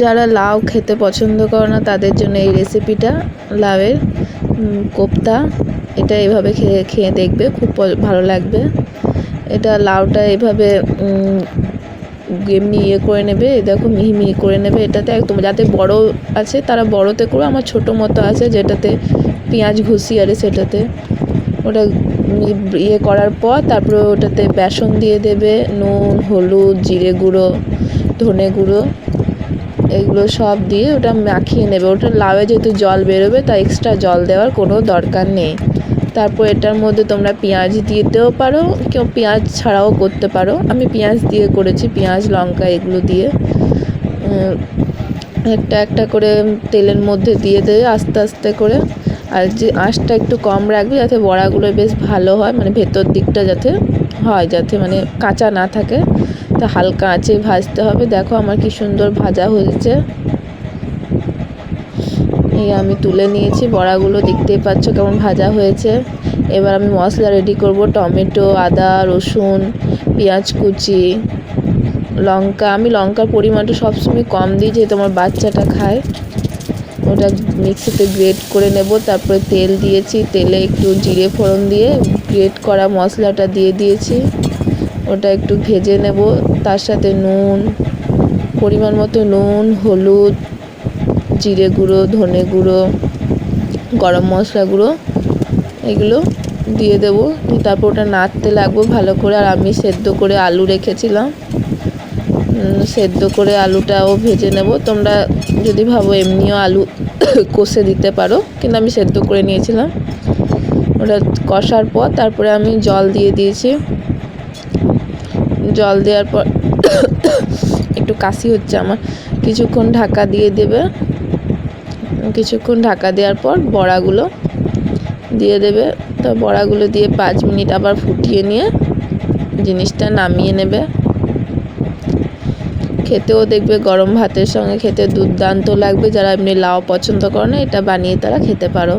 যারা লাউ খেতে পছন্দ করে না, তাদের জন্য এই রেসিপিটা লাউয়ের কোপ্তা, এটা এভাবে খেয়ে খেয়ে দেখবে, খুব ভালো লাগবে। এটা লাউটা এভাবে এমনি ইয়ে করে নেবে, দেখো মিহি মিহি করে নেবে, এটাতে একদম, যাতে বড় আছে, তারা বড়তে করো আমার ছোট মতো আছে, যেটাতে পেঁয়াজ ঘুষি আরে সেটাতে। ওটা ইয়ে করার পর, তারপরে ওটাতে বেসন দিয়ে দেবে, নুন, হলুদ, জিরে গুঁড়ো, ধনে গুঁড়ো এগুলো সব দিয়ে ওটা মাখিয়ে নেবে। ওটা লাউয়ে যেহেতু জল বেরোবে, তাই এক্সট্রা জল দেওয়ার কোনো দরকার নেই। তারপর এটার মধ্যে তোমরা পেঁয়াজ দিতেও পারো, কেউ পেঁয়াজ ছাড়াও করতে পারো। আমি পেঁয়াজ দিয়ে করেছি, পেঁয়াজ, লঙ্কা এগুলো দিয়ে। একটা একটা করে তেলের মধ্যে দিয়ে দেবে আস্তে আস্তে করে। আর যে আঁশটা একটু কম রাখবে যাতে বড়াগুলো বেশ ভালো হয় মানে ভেতর দিকটা যাতে হয়, যাতে মানে কাঁচা না থাকে। তা হালকা আঁচে ভাজতে হবে। দেখো আমার কি সুন্দর ভাজা হয়েছে। এই আমি তুলে নিয়েছি, বড়াগুলো দেখতেই পাচ্ছ কেমন ভাজা হয়েছে। এবার আমি মশলা রেডি করব, টমেটো, আদা, রসুন, পেঁয়াজ কুচি, লঙ্কা। আমি লঙ্কার পরিমাণটা সবসময় কম দিই, যেহেতু আমার বাচ্চাটা খায়। ওটা মিক্সিতে গ্রেট করে নেব, তারপরে তেল দিয়েছি। তেলে একটু জিরে ফোড়ন দিয়ে গ্রেট করা মশলাটা দিয়ে দিয়েছি। ওটা একটু ভেজে নেব। তার সাথে নুন, পরিমাণ মতো নুন, হলুদ, জিরে গুঁড়ো, ধনে গুঁড়ো, গরম মশলা গুঁড়ো, এগুলো দিয়ে দেবো। তারপর ওটা নাড়তে লাগবো ভালো করে। আর আমি সেদ্ধ করে আলু রেখেছিলাম। সেদ্ধ করে আলুটাও ভেজে নেব। তোমরা যদি ভাবো এমনিও আলু কষে দিতে পারো, কিন্তু আমি সেদ্ধ করে নিয়েছিলাম। ওটা কষার পর তারপরে আমি জল দিয়ে দিয়েছি। জল দেওয়ার পর একটু কাশি হচ্ছে আমার। কিছুক্ষণ ঢাকা দিয়ে দেবে। কিছুক্ষণ ঢাকা দেওয়ার পর বড়াগুলো দিয়ে দেবে। তো বড়াগুলো দিয়ে পাঁচ মিনিট আবার ফুটিয়ে নিয়ে জিনিসটা নামিয়ে নেবে। খেতেও দেখবে গরম ভাতের সঙ্গে খেতে দুর্দান্ত লাগবে। যারা এমনি লাউ পছন্দ করে না, এটা বানিয়ে তারা খেতে পারো।